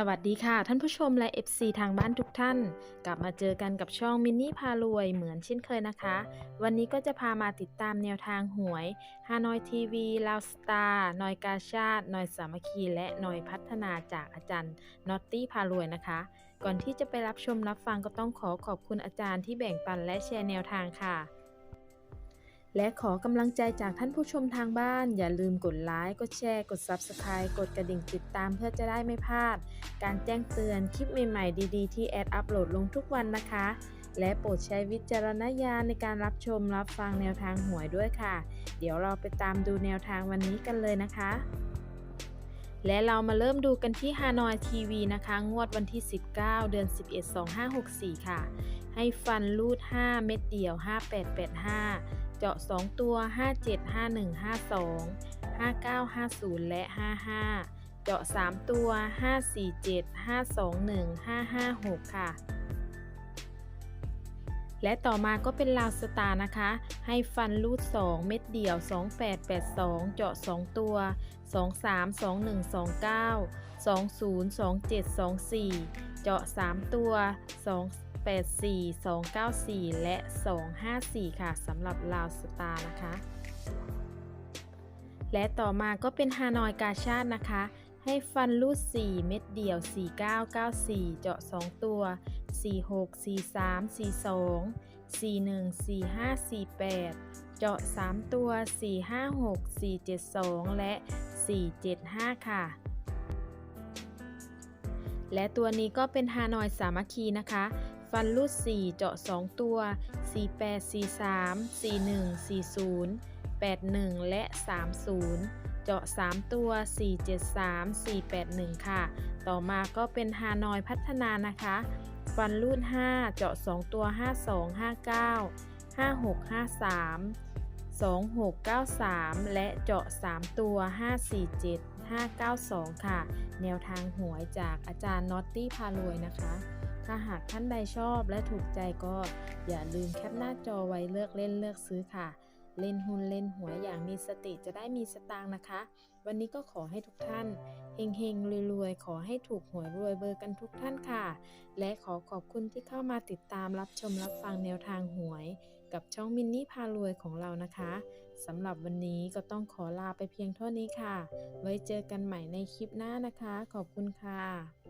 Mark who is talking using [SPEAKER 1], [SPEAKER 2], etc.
[SPEAKER 1] สวัสดีค่ะ ท่านผู้ชมและ FC ทางบ้านทุกท่าน กลับมาเจอกันกับช่องมินนี่พารวยเหมือนเช่นเคยนะคะ วันนี้ก็จะพามาติดตามแนวทางหวยฮานอยทีวีลาวสตาร์นอยกาชาตินอยสามัคคีและนอยพัฒนาจากอาจารย์นอตตี้พารวยนะคะ ก่อนที่จะไปรับชมรับฟังก็ต้องขอขอบคุณอาจารย์ที่แบ่งปันและแชร์แนวทางค่ะ และขอกำลังใจจากท่านผู้ชมทางบ้าน อย่าลืมกดไลค์ กดแชร์ กด Subscribe กดกระดิ่งติดตามเพื่อจะได้ไม่พลาด การแจ้งเตือนคลิปใหม่ ๆ ดีๆ ที่แอดอัปโหลดลงทุกวันนะคะ และโปรดใช้วิจารณญาณในการรับชมรับฟังแนวทางหวยด้วยค่ะ เดี๋ยวเราไปตามดูแนวทางวันนี้กันเลยนะคะ และเรามาเริ่มดูกันที่ฮานอยทีวีนะคะ งวดวันที่ 19 เดือน 11 2564 ค่ะ ให้ฟันรูด 5 เม็ดเดียว 5885 เจาะ 2 ตัว 575152 5950 และ 55 เจาะ 3 ตัว 547 521 556 ค่ะ และต่อมาก็เป็นลาวสตาร์นะคะ ให้ฟันรูด 2 เม็ดเดี่ยว 2882 เจาะ 2 ตัว 23 2129 20 27 24 เจาะ 3 ตัว 284 294 และ 254 ค่ะสำหรับลาวสตาร์นะคะ และต่อมาก็เป็นฮานอยกาชาตินะคะให้ฟันรูด 4 เม็ดเดี่ยว 4994 เจาะ 2 ตัว 46 43 42 41 45 48 เจาะ 3 ตัว 456 472 และ 475 ค่ะ และตัวนี้ก็เป็นฮานอยสามัคคีนะคะ ฟันรูด 4 เจาะ 2 ตัว 48 43 41 40 81 และ 30 เจาะ 3 ตัว 473 481 ค่ะ ต่อมาก็เป็นฮานอยพัฒนานะคะฟันรูด 5 เจาะ 2 ตัว 52 59 56 53 2693 และเจาะ 3 ตัว 547 592 ค่ะ แนวทางหวยจากอาจารย์น็อตตี้พารวยนะคะ ถ้าหากท่านใดชอบและถูกใจก็อย่าลืมแคปหน้าจอไว้เลือกเล่นเลือกซื้อค่ะ เล่นหุ้นเล่นหวย มีสติจะได้มีสตางค์นะคะ วันนี้ก็ขอให้ทุกท่านเฮงเฮงรวยๆ ขอให้ถูกหวยรวยเบอร์กันทุกท่านค่ะ และขอขอบคุณที่เข้ามาติดตามรับชมรับฟังแนวทางหวย กับช่องมินนี่พารวยของเรานะคะสำหรับวันนี้ก็ต้องขอลาไปเพียงเท่านี้ค่ะ ไว้เจอกันใหม่ในคลิปหน้านะคะ ขอบคุณค่ะ